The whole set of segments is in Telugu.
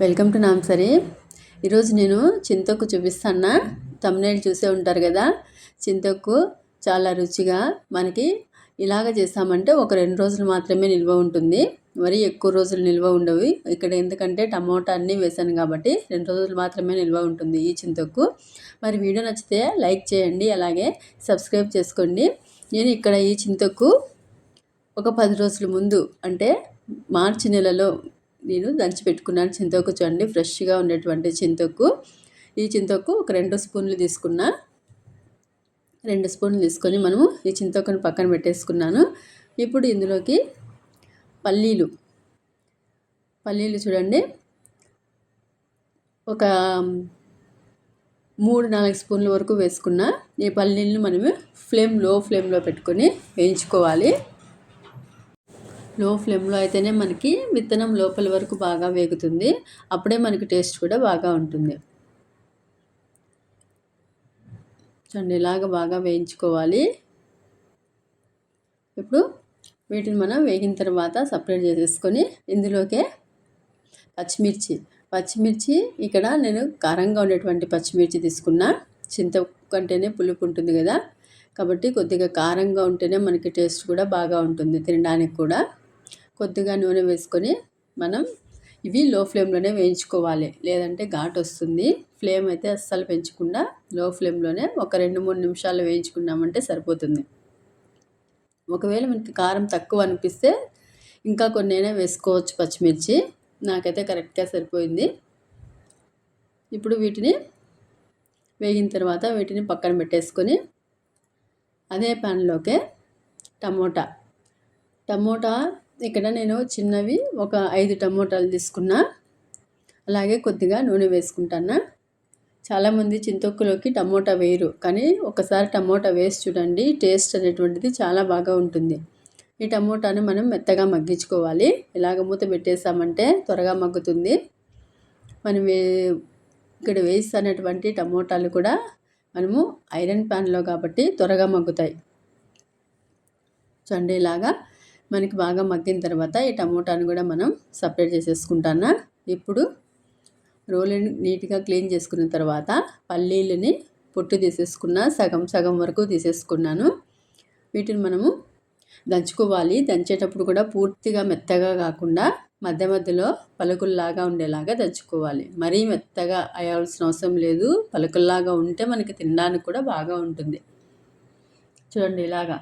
వెల్కమ్ టు నాంసరి ఈరోజు నేను చింతకు చూపిస్తాను తమ్నేలు చూసే ఉంటారు కదా చింతకు చాలా రుచిగా మనకి ఇలాగ చేస్తామంటే ఒక రెండు రోజులు మాత్రమే నిల్వ ఉంటుంది. మరి ఎక్కువ రోజులు నిల్వ ఉండవు. ఇక్కడ ఎందుకంటే టమోటా అన్నీ వేసాను కాబట్టి రెండు రోజులు మాత్రమే నిల్వ ఉంటుంది ఈ చింతకు మరి వీడియో నచ్చితే లైక్ చేయండి అలాగే సబ్స్క్రైబ్ చేసుకోండి. నేను ఇక్కడ ఈ చింతకు ఒక పది రోజుల ముందు అంటే మార్చి నెలలో నేను దంచి పెట్టుకున్నాను చింతొక్కు చూడండి ఫ్రెష్గా ఉండేటువంటి చింతొక్కు. ఈ చింతొక్కు ఒక రెండు స్పూన్లు తీసుకున్నా. రెండు స్పూన్లు తీసుకొని మనము ఈ చింతొక్కుని పక్కన పెట్టేసుకున్నాను. ఇప్పుడు ఇందులోకి పల్లీలు. పల్లీలు చూడండి. ఒక మూడు నాలుగు స్పూన్ల వరకు వేసుకున్న. ఈ పల్లీలను మనము ఫ్లేమ్లో ఫ్లేమ్లో పెట్టుకొని వేయించుకోవాలి. లో ఫ్లేమ్లో అయితేనే మనకి విత్తనం లోపల వరకు బాగా వేగుతుంది. అప్పుడే మనకి టేస్ట్ కూడా బాగా ఉంటుంది. చూడండి ఇలాగ బాగా వేయించుకోవాలి. ఇప్పుడు వీటిని మనం వేగిన తర్వాత సపరేట్ చేసేసుకొని ఇందులోకే పచ్చిమిర్చి. పచ్చిమిర్చి ఇక్కడ నేను కారంగా ఉండేటువంటి పచ్చిమిర్చి తీసుకున్నా. చింత కంటేనే పులుపు ఉంటుంది కదా. కాబట్టి కొద్దిగా కారంగా ఉంటేనే మనకి టేస్ట్ కూడా బాగా ఉంటుంది తినడానికి కూడా. కొద్దిగా నూనె వేసుకొని మనం ఇవి లో ఫ్లేమ్లోనే వేయించుకోవాలి. లేదంటే ఘాట్ వస్తుంది. ఫ్లేమ్ అయితే అస్సలు పెంచకుండా లో ఫ్లేమ్లోనే ఒక రెండు మూడు నిమిషాలు వేయించుకున్నామంటే సరిపోతుంది. ఒకవేళ మనకి కారం తక్కువ అనిపిస్తే ఇంకా కొన్నైనా వేసుకోవచ్చు పచ్చిమిర్చి. నాకైతే కరెక్ట్గా సరిపోయింది. ఇప్పుడు వీటిని వేగిన తర్వాత వీటిని పక్కన పెట్టేసుకొని అదే ప్యాన్లోకే టమోటా. టమోటా ఇక్కడ నేను చిన్నవి ఒక ఐదు టమోటాలు తీసుకున్నా. అలాగే కొద్దిగా నూనె వేసుకుంటాను చాలామంది చింతొక్కులోకి టమోటా వేయరు కానీ ఒకసారి టమోటా వేసి చూడండి టేస్ట్ అనేటువంటిది చాలా బాగా ఉంటుంది. ఈ టమోటాను మనం మెత్తగా మగ్గించుకోవాలి. ఇలాగ మూత పెట్టేసామంటే త్వరగా మగ్గుతుంది. మనం వే ఇక్కడ వేస్తున్నటువంటి టమోటాలు కూడా మనము ఐరన్ ప్యాన్లో కాబట్టి త్వరగా మగ్గుతాయి. చూడండి ఇలాగా మనకి బాగా మగ్గిన తర్వాత ఈ టమోటాను కూడా మనం సపరేట్ చేసేసుకుంటాను? ఇప్పుడు రోలని నీట్గా క్లీన్ చేసుకున్న తర్వాత పల్లీలని పొట్టు తీసేసుకున్న సగం సగం వరకు తీసేసుకున్నాను. వీటిని మనము దంచుకోవాలి. దంచేటప్పుడు కూడా పూర్తిగా మెత్తగా కాకుండా మధ్య మధ్యలో పలుకుల్లాగా ఉండేలాగా దంచుకోవాలి. మరీ మెత్తగా అయ్యాల్సిన అవసరం లేదు. పలుకుల్లాగా ఉంటే మనకి తినడానికి కూడా బాగా ఉంటుంది. చూడండి ఇలాగా.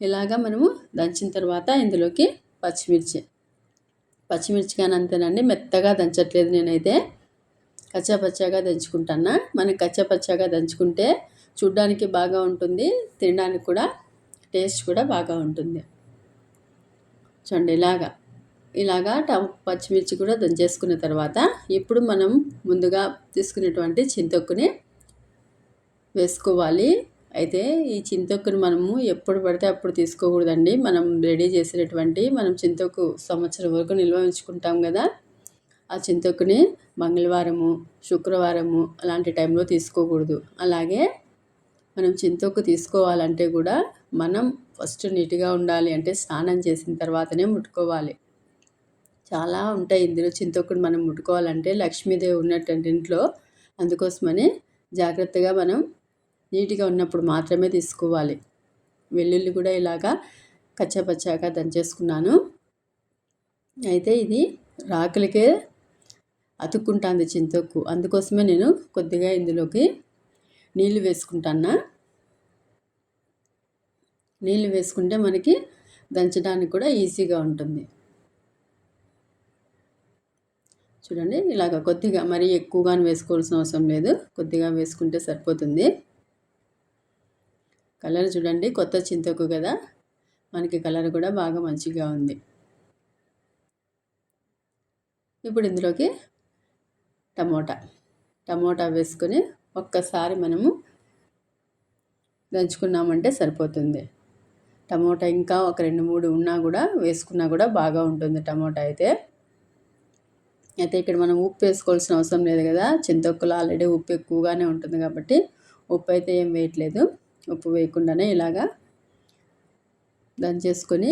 ఇలాగా మనము దంచిన తర్వాత ఇందులోకి పచ్చిమిర్చి. పచ్చిమిర్చి కానీ అంతేనండి మెత్తగా దంచట్లేదు నేనైతే. కచ్చాపచ్చాగా దంచుకుంటాను మనకి కచ్చాపచ్చాగా దంచుకుంటే చూడ్డానికి బాగా ఉంటుంది తినడానికి కూడా టేస్ట్ కూడా బాగా ఉంటుంది. చూడండి ఇలాగా. ఇలాగా పచ్చిమిర్చి కూడా దంచేసుకున్న తర్వాత ఇప్పుడు మనం ముందుగా తీసుకునేటువంటి చింతొక్కుని వేసుకోవాలి. అయితే ఈ చింతొక్కుని మనము ఎప్పుడు పడితే అప్పుడు తీసుకోకూడదండి. మనం రెడీ చేసినటువంటి మనం చింతొక్కు సంవత్సరం వరకు నిల్వ ఉంచుకుంటాం కదా. ఆ చింతొక్కుని మంగళవారము శుక్రవారము అలాంటి టైంలో తీసుకోకూడదు. అలాగే మనం చింతొక్కు తీసుకోవాలంటే కూడా మనం ఫస్ట్ నీట్గా ఉండాలి అంటే స్నానం చేసిన తర్వాతనే ముట్టుకోవాలి. చాలా ఉంటాయి ఇందులో చింతొక్కుని మనం ముట్టుకోవాలంటే లక్ష్మీదేవి ఉన్నటువంటి ఇంట్లో అందుకోసమని జాగ్రత్తగా మనం నీట్గా ఉన్నప్పుడు మాత్రమే తీసుకోవాలి. వెల్లుల్లి కూడా ఇలాగా కచ్చపచ్చాగా దంచేసుకున్నాను. అయితే ఇది రాకులకే అతుక్కుంటుంది చింతొక్కు. అందుకోసమే నేను కొద్దిగా ఇందులోకి నీళ్ళు వేసుకుంటాను నీళ్ళు వేసుకుంటే మనకి దంచడానికి కూడా ఈజీగా ఉంటుంది. చూడండి ఇలాగ కొద్దిగా మరీ ఎక్కువగా వేసుకోవాల్సిన అవసరం లేదు. కొద్దిగా వేసుకుంటే సరిపోతుంది. కలర్ చూడండి కొత్త చింతకు కదా? మనకి కలర్ కూడా బాగా మంచిగా ఉంది. ఇప్పుడు ఇందులోకి టమోటా. టమోటా వేసుకొని ఒక్కసారి మనము దంచుకున్నామంటే సరిపోతుంది. టమోటా ఇంకా ఒక రెండు మూడు ఉన్నా కూడా వేసుకున్నా కూడా బాగా ఉంటుంది టమోటా అయితే. అయితే ఇక్కడ మనం ఉప్పు వేసుకోవాల్సిన అవసరం లేదు కదా? చింతొక్కులు ఆల్రెడీ ఉప్పు ఎక్కువగానే ఉంటుంది కాబట్టి ఉప్పు అయితే ఏం వేయట్లేదు. ఉప్పు వేయకుండానే ఇలాగా దంచేసుకొని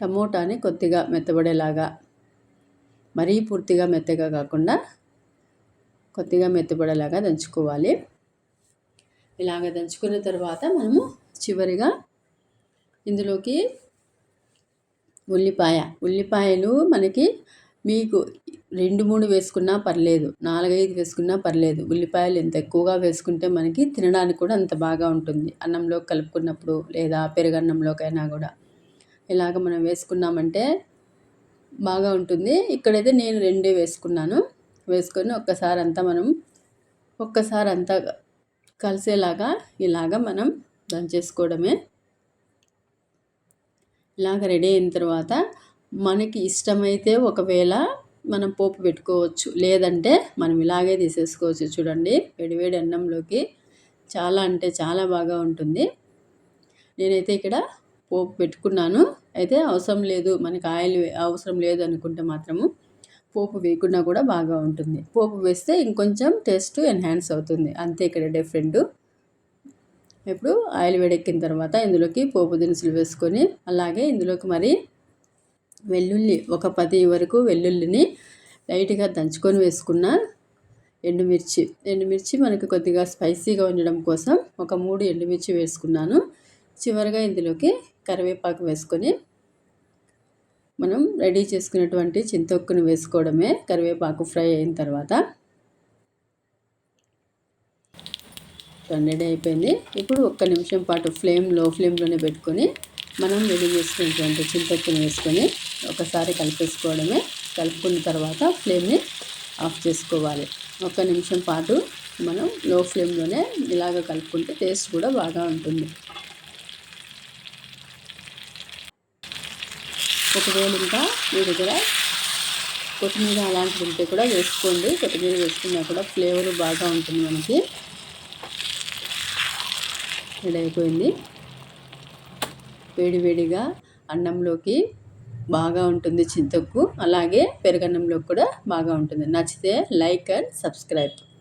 టమోటాని కొద్దిగా మెత్తబడేలాగా మరీ పూర్తిగా మెత్తగా కాకుండా కొద్దిగా మెత్తబడేలాగా దంచుకోవాలి. ఇలాగ దంచుకున్న తర్వాత మనము చివరిగా ఇందులోకి ఉల్లిపాయ ఉల్లిపాయలు మనకి మీకు రెండు మూడు వేసుకున్నా పర్లేదు నాలుగైదు వేసుకున్నా పర్లేదు. ఉల్లిపాయలు ఎంత ఎక్కువగా వేసుకుంటే మనకి తినడానికి కూడా అంత బాగా ఉంటుంది. అన్నంలో కలుపుకున్నప్పుడు లేదా పెరుగన్నంలోకైనా కూడా. ఇలాగ మనం వేసుకున్నామంటే బాగా ఉంటుంది. ఇక్కడైతే నేను రెండే వేసుకున్నాను. వేసుకొని ఒక్కసారి అంతా మనం ఒక్కసారి అంతా కలిసేలాగా ఇలాగ మనం దంచేసుకోవడమే. ఇలాగ రెడీ అయిన తర్వాత మనకి ఇష్టమైతే ఒకవేళ మనం పోపు పెట్టుకోవచ్చు. లేదంటే మనం ఇలాగే తీసేసుకోవచ్చు. చూడండి వేడివేడి అన్నంలోకి చాలా అంటే చాలా బాగా ఉంటుంది. నేనైతే ఇక్కడ పోపు పెట్టుకున్నాను. అయితే అవసరం లేదు మనకి ఆయిల్ అవసరం లేదు అనుకుంటే మాత్రము పోపు వేయకుండా కూడా బాగా ఉంటుంది. పోపు వేస్తే ఇంకొంచెం టేస్ట్ ఎన్హాన్స్ అవుతుంది. అంతే ఇక్కడ డిఫరెంట్. ఇప్పుడు ఆయిల్ వేడెక్కిన తర్వాత ఇందులోకి పోపు దినుసులు వేసుకొని అలాగే ఇందులోకి మరి వెల్లుల్లి ఒక పది వరకు వెల్లుల్లిని లైట్గా దంచుకొని వేసుకున్న ఎండుమిర్చి. ఎండుమిర్చి మనకి కొద్దిగా స్పైసీగా ఉండడం కోసం ఒక మూడు ఎండుమిర్చి వేసుకున్నాను. చివరిగా ఇందులోకి కరివేపాకు వేసుకొని మనం రెడీ చేసుకున్నటువంటి చింతొక్కును వేసుకోవడమే కరివేపాకు ఫ్రై అయిన తర్వాత. రెడీ అయిపోయింది. ఇప్పుడు ఒక్క నిమిషం పాటు ఫ్లేమ్లో ఫ్లేమ్లోనే పెట్టుకొని మనం రెడీ చేసుకున్నటువంటి చింతొక్కును వేసుకొని ఒకసారి కలిపేసుకోవడమే. కలుపుకున్న తర్వాత ఫ్లేమ్ని ఆఫ్ చేసుకోవాలి. ఒక నిమిషం పాటు మనం లో ఫ్లేమ్లోనే ఇలాగ కలుపుకుంటే టేస్ట్ కూడా బాగా ఉంటుంది. ఒకవేళ ఇంకా మీ దగ్గర కొత్తిమీర అలాంటివి ఉంటే కూడా వేసుకోండి. కొత్తిమీర వేసుకున్నా కూడా ఫ్లేవర్ బాగా ఉంటుంది మనకి. రెడీ అయిపోయింది. వేడివేడిగా అన్నంలోకి బాగా ఉంటుంది చింతకు. అలాగే పెరుగన్నంలోకి కూడా బాగా ఉంటుంది. నచ్చితే లైక్ అండ్ సబ్స్క్రైబ్.